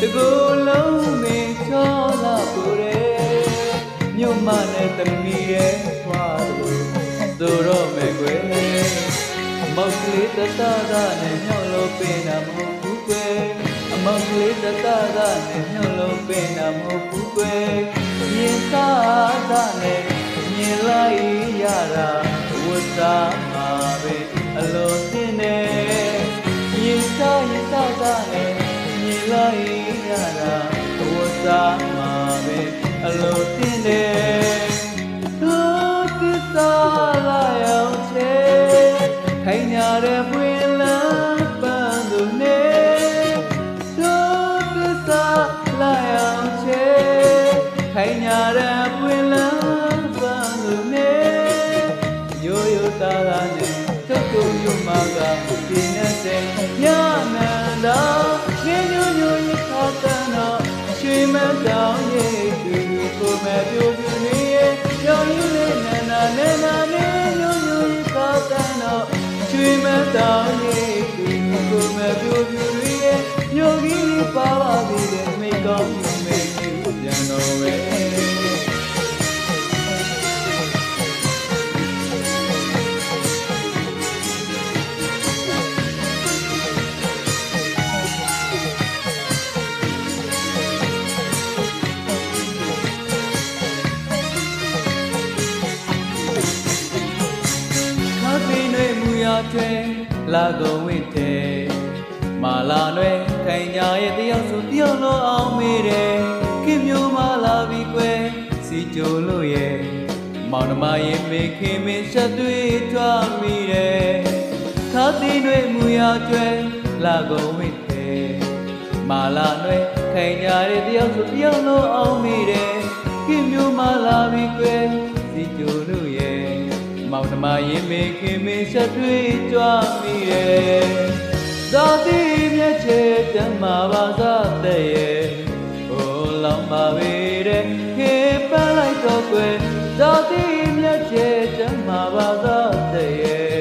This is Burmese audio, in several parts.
တကူလုံးမင်းချောလာကိုရဲမြို့မနဲ့သမီးရဲ့ခွာလို့ဆိုတော့မယ်ကွယ်မောက်ကလေးတတတာနဲ့ညှော်လို့ပင်တာမဟုတ်ဘူးကွယ်အမောက်ကလေးတတတာနဲ့ညှော်လို့ပင်တာမဟုတ်ဘူးကွယ်မြင်သားတာနဲ့မြင်လိုက်ရတာဝတ်သားမှာပဲအလိုတင်နေရင်စားရင်စားတာနဲ့မြင်လိုက် စားမှာပဲအလိုတင်နေတို့ မ မူရထွဲလာကုန်ဝိတဲ့မာလာနွယ်ခိုင်ညာရဲ့တယောက်ဆိုတယောက်လုံးအောင်မေးတယ်ခင်မျိုးမလာပြီကွယ်စီကြိုလို့ရဲ့မောင်နှမရင်မေခင်မင်းဆက်တွေ့ထွားမိတယ်ခါပင်တွေမူရထွဲလာကုန်ဝိတဲ့မာလာနွယ်ခိုင်ညာရဲ့တယောက်ဆိုတယောက်လုံးအောင်မေးတယ်ခင်မျိုးမလာပြီကွယ်စီကြိုလို့ရဲ့ မောင်နှမရင်မေခင်မင်းဆက်တွေ့ကြွမိတယ်သာတိမြတ်ချေတမ်းမာပါသာတဲ့ရဲ့ဟိုလောင်ပါပေတဲ့ခေပန်းလိုက်တော့ကွယ်သာတိမြတ်ချေတမ်းမာပါသာတဲ့ရဲ့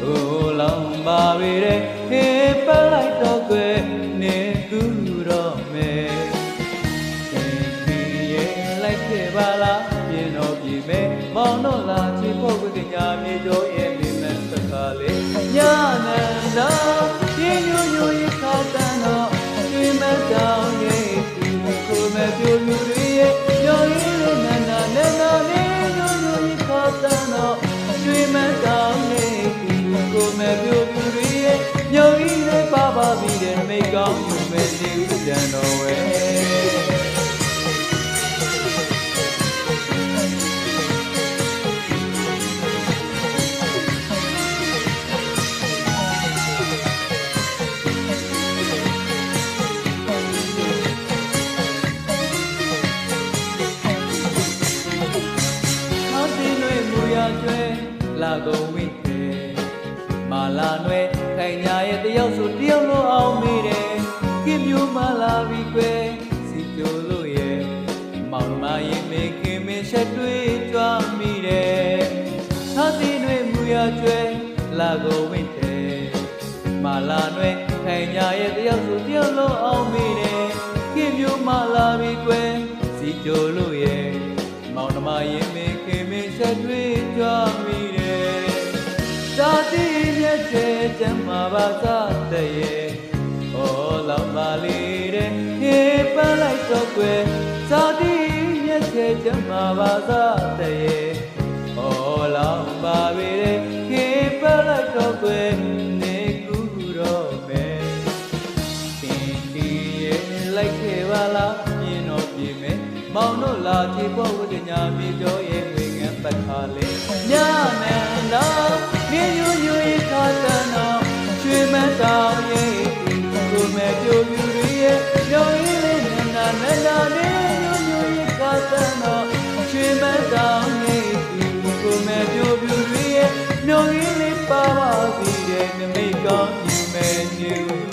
ဟိုလောင်ပါပေတဲ့ခေပန်း လာချစ်ဖို့ကညာမြေကျော်ရဲ့မိမန်စကားလေးညနန္ဒာပြင်းညိုညိုရဲ့ခါတန်တော့ကျွေးမတောင်းရဲ့ဒီကိုမဲ့ပြိုပြိုတွေရဲ့ညိုရင်းလေးနန္ဒာနန္ဒာလေးညိုညိုရဲ့ခါတန်တော့ကျွေးမတောင်းရဲ့ဒီကိုမဲ့ပြိုပြိုတွေရဲ့ညိုရင်းလေးပါပါပြီးတဲ့မိကောင်း ကျွဲလာကုန်ဝိတယ်မာလာနွယ်ခိုင်ညာရဲ့တယောက်ဆိုတယောက်လုံးအောင်မိတယ်ကင်းမျိုးမလာပြီကွယ်စီကြိုလို့ရဲ့မောင်မရင်မေခင်မင်းချက်တွေ့ကြွမိတယ်ခေါင်းတင်းတွေမူရကျွဲလာကုန်ဝိတယ်မာလာနွယ်ခိုင်ညာရဲ့တယောက်ဆိုတယောက်လုံးအောင်မိတယ်ကင်းမျိုးမလာပြီကွယ်စီကြိုလို့ရဲ့မောင်နှမရင်မေခင် မင်းချက်တွေ့ကြမိတယ်။သာတိမြတ်ကျဲကျမ်းမာပါသာတဲ့ရဲ့။ဟောလောင်ပါလေတဲ့ဟေးပန်းလိုက်တော့ကွယ်သာတိမြတ်ကျဲကျမ်းမာပါသာတဲ့ရဲ့။ဟောလောင်ပါပေ ပတ်ခါလေးညနန်နာမြေညူညူရခါတနာရွှေမတောင်ရဲ့ကိုမဲ့ပြူပြူရဲ့ရုံရင်းလေးနန်နာနန်နာမြေညူညူရခါတနာရွှေမတောင်ရဲ့ကိုမဲ့ပြူပြူရဲ့ရုံရင်းလေးပါပါပြီးတဲ့နမိတ်ကောင်းမြင်မဲ့ညူ